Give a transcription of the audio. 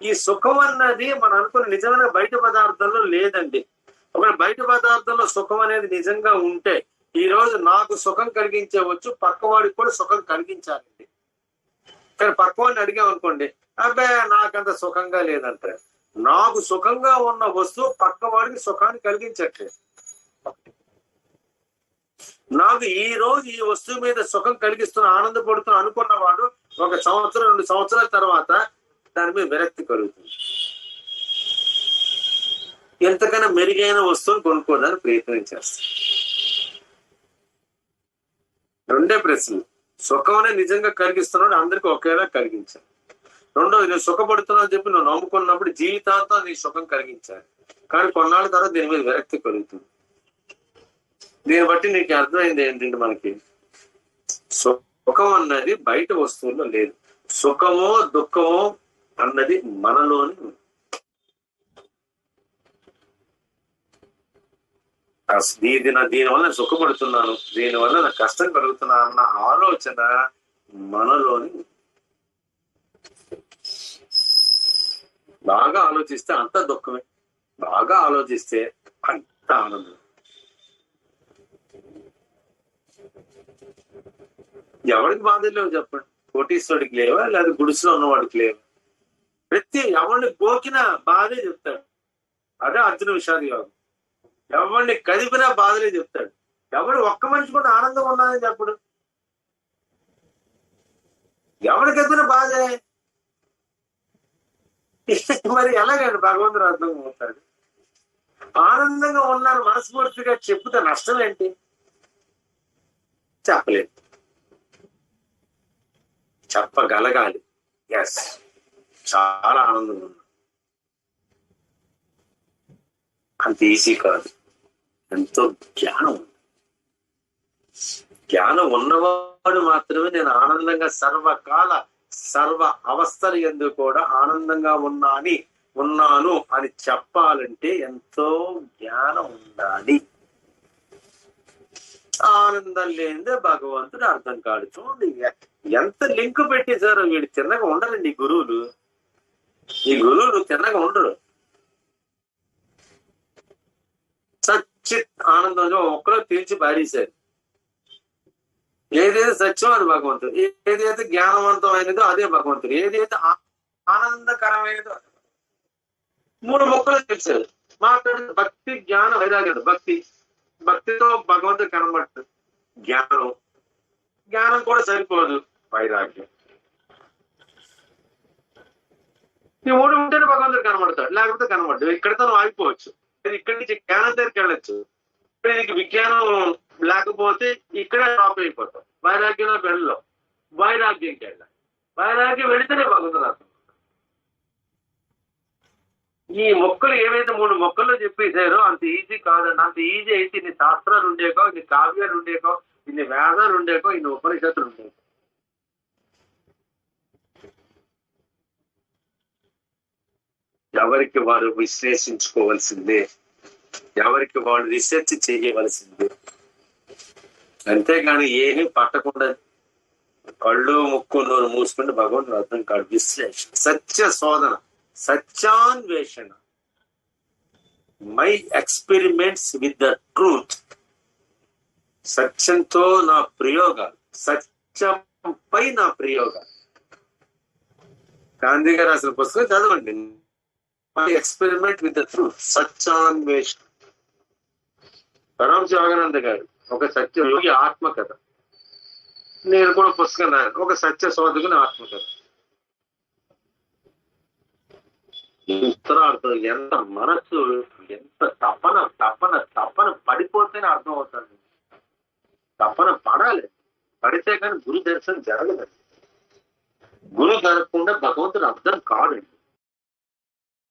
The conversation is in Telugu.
ఈ సుఖం అన్నది మనం అనుకున్న నిజమైన బయట పదార్థంలో లేదండి. ఒక బయట పదార్థంలో సుఖం అనేది నిజంగా ఉంటే ఈ రోజు నాకు సుఖం కలిగించవచ్చు పక్కవాడికి కూడా సుఖం కలిగించాలండి. కానీ పక్కవాడిని అడిగామనుకోండి అబ్బాయి నాకంత సుఖంగా లేదంటే. నాకు సుఖంగా ఉన్న వస్తువు పక్కవాడికి సుఖాన్ని కలిగించట్లేదు నాకు ఈ రోజు ఈ వస్తువు మీద సుఖం కలిగిస్తున్న ఆనందపడుతున్న అనుకున్నవాడు ఒక సంవత్సరం రెండు సంవత్సరాల తర్వాత దాని మీద విరక్తి కలుగుతుంది. ఎంతకైనా మెరుగైన వస్తువును కొనుక్కోవడానికి ప్రయత్నం చేస్తాను రెండే ప్రశ్నలు. సుఖమనే నిజంగా కలిగిస్తున్నాడు అందరికి ఒకేలా కలిగించాలి. రెండోది నువ్వు సుఖపడుతున్నావు అని చెప్పి నువ్వు నమ్ముకున్నప్పుడు జీవితాంతం నీ సుఖం కలిగించాలి. కానీ కొన్నాళ్ళ తర్వాత దీని మీద విరక్తి కలుగుతుంది. దీన్ని బట్టి నీకు అర్థమైంది ఏంటంటే మనకి సుఖం అన్నది బయట వస్తువుల్లో లేదు. సుఖమో దుఃఖమో అన్నది మనలోని దీని దీనివల్ల నేను సుఖపడుతున్నాను దీనివల్ల నాకు కష్టం కలుగుతున్నా అన్న ఆలోచన మనలోని బాగా ఆలోచిస్తే అంత దుఃఖమే బాగా ఆలోచిస్తే అంత ఆనందం. ఎవరికి బాధ లేవు చెప్పండి. కోటీశ్వరుడికి లేవా? లేదా గుడిసెలో ఉన్నవాడికి లేవా? ప్రతి ఎవరిని బోకినా బాధే చెప్తాడు. అదే అర్జున విషాద యోగం. ఎవరిని కదిపినా బాధలే చెప్తాడు. ఎవడు ఒక్క మనిషి కూడా ఆనందం ఉన్నాదని చెప్పడు. ఎవరికి కదిపిన బాధే మరి ఎలాగండి భగవంతుడు అర్థం అవుతాడు ఆనందంగా ఉన్నాను మనస్ఫూర్తిగా చెప్తే నష్టం ఏంటి చెప్పలేదు. చెప్పగలగాలి. ఎస్ చాలా ఆనందంగా ఉన్నా అంత ఈజీ కాదు. ఎంతో జ్ఞానం. ఉంది జ్ఞానం ఉన్నవాడు మాత్రమే నేను ఆనందంగా సర్వకాల సర్వ అవస్థలు ఎందు కూడా ఆనందంగా ఉన్నా అని ఉన్నాను అని చెప్పాలంటే ఎంతో జ్ఞానం ఉండాలి. ఆనందం లేనిదే భగవంతుడు అర్థం కాడు. చూడండి ఎంత లింక్ పెట్టేశారో వీడు. తిన్నగా ఉండాలండి గురువులు. ఈ గురువులు తిన్నగా ఉండరు సచ్చిత్ ఆనందంగా ఒక్కరో తీర్చి పారేశారు. ఏదైతే సత్యం అది భగవంతుడు. ఏదైతే జ్ఞానవంతమైనదో అదే భగవంతుడు. ఏదైతే ఆ- ఆనందకరమైనదో మూడు మొక్కలు తెలిసారు మాట్లాడు భక్తి జ్ఞానం వైరాగ్యం. భక్తి. భక్తితో భగవంతుడు కనబడుతుంది జ్ఞానం. జ్ఞానం కూడా సరిపోదు. వైరాగ్యం. ఈ మూడు ఉంటేనే భగవంతుడు కనబడతాడు లేకపోతే కనబడదు. ఇక్కడితో నువ్వు ఆగిపోవచ్చు. ఇక్కడి నుంచి జ్ఞానం దగ్గరికి వెళ్ళచ్చు. ఇక్కడ నీకు విజ్ఞానం లేకపోతే ఇక్కడే డ్రాప్ అయిపోతాం వైరాగ్యంలో వెళ్ళవు వైరాగ్యంకి వెళ్ళాలి వైరాగ్యం వెళితేనే భగవంతుడు ఈ మొక్కలు ఏవైతే మూడు మొక్కల్లో చెప్పేశారో అంత ఈజీ కాదండి అంత ఈజీ అయితే ఇన్ని శాస్త్రాలు ఉండేకో ఇన్ని కావ్యాలు ఉండేకో ఇన్ని వేదాలు ఉండేకో ఇన్ని ఉపనిషత్తులు ఉండేకో ఎవరికి వారు విశ్లేషించుకోవాల్సిందే? ఎవరికి వాళ్ళు రీసెర్చ్ చేయవలసిందే? అంతేగాని ఏమీ పట్టకుండా కళ్ళు ముక్కు నోరు మూసుకుంటే భగవంతుడు అర్థం కాదు విశ్లేషణ సత్య శోధన సత్యాన్వేషణ. My experiments with the truth సత్యంతో నా ప్రయోగాలు సత్యంపై నా ప్రయోగాలు. గాంధీ గారు రాసిన పుస్తకం చదవండి. ఎక్స్పెరిమెంట్ విత్ ద ట్రూత్ సత్యాన్వేషణ పరమ యోగానంద గారు ఒక సత్య యోగి ఆత్మకథ. నేను కూడా పుస్తకం రాను ఒక సత్య శోధకుని ఆత్మకథ. ఉత్తరార్థం ఎంత మనస్సు ఎంత తపన తపన తపన పడిపోతేనే అర్థం అవుతుంది. తపన పడాలి. పడితే కానీ గురు దర్శనం జరగదు. గురు జరగకుండా భగవంతుడు అర్థం కాదండి.